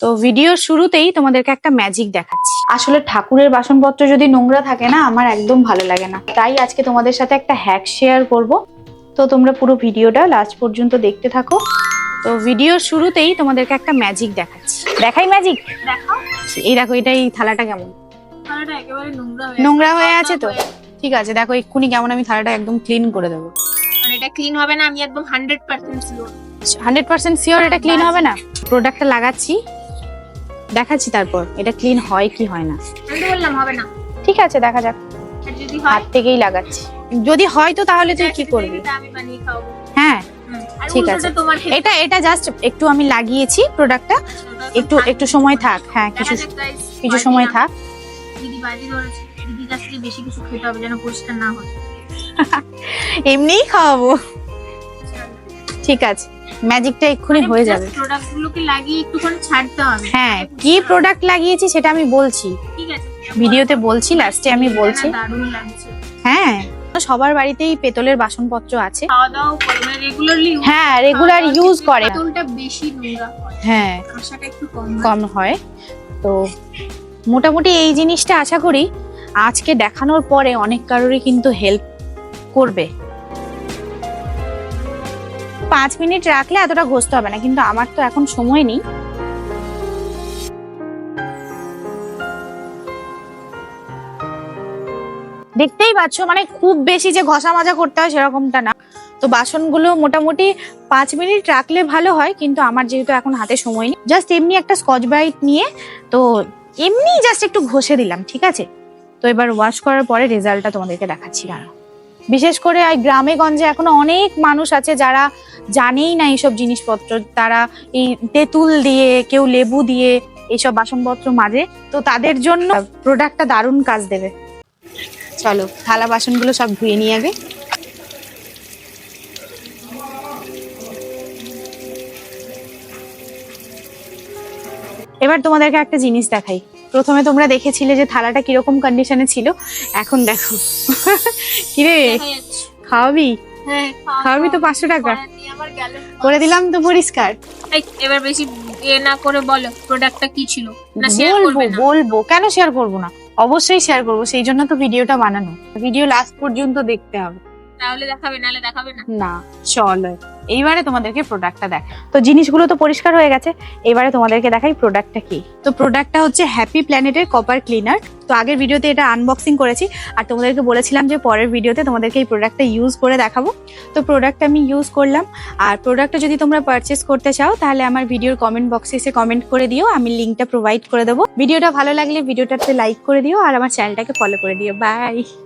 তো ভিডিওর শুরুতেই তোমাদেরকে একটা ম্যাজিক দেখাচ্ছি। আসলে ঠাকুরের বাসনপত্র যদি নোংরা থাকে না আমার একদম ভালো লাগে না। তাই আজকে তোমাদের সাথে একটা হ্যাক শেয়ার করব। তো তোমরা পুরো ভিডিওটা লাস্ট পর্যন্ত দেখতে থাকো। তো ভিডিওর শুরুতেই তোমাদেরকে একটা ম্যাজিক দেখাচ্ছি। দেখাই ম্যাজিক এই দেখো এটা এই থালাটা কেমন? থালাটা একেবারে নোংরা হয়ে নোংরা হয়ে আছে তো? ঠিক আছে দেখো এক্ষুনি কেমন আমি থালাটা একদম ক্লিন করে দেবো। এটা ক্লিন হবে না আমি একদম hundred percent sure hundred percent sure এটা ক্লিন হবে না? প্রোডাক্টটা লাগাচ্ছি। দেখাচ্ছি তারপর এটা ক্লিন হয় কি হয় না। আমি তো বললাম হবে না। ঠিক আছে দেখা যাক। যদি হাত থেকেই লাগাচ্ছি। যদি হয় তো তাহলে তুই কি করবি? আমি বানিয়ে খাওয়াবো। হ্যাঁ ঠিক আছে। এটা এটা জাস্ট একটু আমি লাগিয়েছি প্রোডাক্টটা একটু একটু সময় থাক। হ্যাঁ কিছু কিছু সময় থাক। দিদি বাজি ধরেছে। কাছ থেকে বেশি কিছু খেতে হবে যেন পরিষ্কার না হয়। এমনিই খাওয়াবো। ঠিক আছে। ম্যাজিকটা এক্ষুনি হয়ে যাবে। প্রোডাক্ট গুলোকে লাগিয়ে একটুখানি ছাড়তে হবে হ্যাঁ কি প্রোডাক্ট লাগিয়েছি সেটা আমি বলছি। ঠিক আছে। ভিডিওতে বলছি লাস্টে আমি বলছি। দারুণ লাগছে। হ্যাঁ সবার বাড়িতেই পেতলের বাসনপত্র আছে। মানে হ্যাঁ রেগুলার ইউজ করে। বেশি হয়। কম হয়। তো মোটামুটি এই জিনিসটা আশা করি আজকে দেখানোর পরে অনেক কারোরই কিন্তু হেল্প করবে। পাঁচ মিনিট রাখলে এতটা ঘষতে হবে না, কিন্তু আমার তো এখন সময় নেই। দেখতেই পাচ্ছ মানে খুব বেশি যে ঘষা মাজা করতে হয় সেরকমটা না। তো বাসনগুলো মোটামুটি পাঁচ মিনিট রাখলে ভালো হয়, কিন্তু আমার যেহেতু এখন হাতে সময় নেই। জাস্ট এমনি একটা স্কচ ব্রাইট নিয়ে, তো এমনি জাস্ট একটু ঘষে দিলাম, ঠিক আছে? তো এবার ওয়াশ করার পরে রেজাল্টটা তোমাদেরকে দেখাচ্ছি, দাঁড়াও। বিশেষ করে এই গ্রামে গঞ্জে এখনও অনেক মানুষ আছে যারা জানেই না এইসব জিনিসপত্র। তারা এই তেঁতুল দিয়ে, কেউ লেবু দিয়ে এইসব বাসনপত্র মাজে। তো তাদের জন্য প্রোডাক্টটা দারুণ কাজ দেবে। চলো, থালা বাসনগুলো সব ধুয়ে নিয়ে আগে। এবার তোমাদেরকে একটা জিনিস দেখাই। প্রথমে তোমরা দেখেছিলে যে থালাটা কীরকম কন্ডিশনে ছিল। এখন দেখো। কিরে? খাওয়াবি? হ্যাঁ, খাওয়াবি তো পাঁচশো টাকা। করে দিলাম তো পরিষ্কার এবার বেশি এ না করে বলো প্রোডাক্টটা কি ছিল? না শেয়ার বলব বলব। কেন শেয়ার করব না? অবশ্যই শেয়ার করব। সেই জন্য তো ভিডিওটা বানানো। ভিডিও লাস্ট পর্যন্ত দেখতে হবে। তাহলে দেখাবে নালে দেখাবে না? না চলো। এইবারে তোমাদেরকে প্রোডাক্টটা দেখ তো জিনিসগুলো তো পরিষ্কার হয়ে গেছে এবারে তোমাদেরকে দেখাই প্রোডাক্টটা কি। তো প্রোডাক্টটা হচ্ছে হ্যাপি প্ল্যানেটের কপার ক্লিনার তো আগের ভিডিওতে এটা আনবক্সিং করেছি আর তোমাদেরকে বলেছিলাম যে পরের ভিডিওতে তোমাদেরকে এই প্রোডাক্টটা ইউজ করে দেখাবো। তো প্রোডাক্টটা আমি ইউজ করলাম আর প্রোডাক্টটা যদি তোমরা পারচেস করতে চাও তাহলে আমার ভিডিওর কমেন্ট বক্সে এসে কমেন্ট করে দিও আমি লিঙ্কটা প্রোভাইড করে দেবো। ভিডিওটা ভালো লাগলে ভিডিওটাতে লাইক করে দিও আর আমার চ্যানেলটাকে ফলো করে দিও। বাই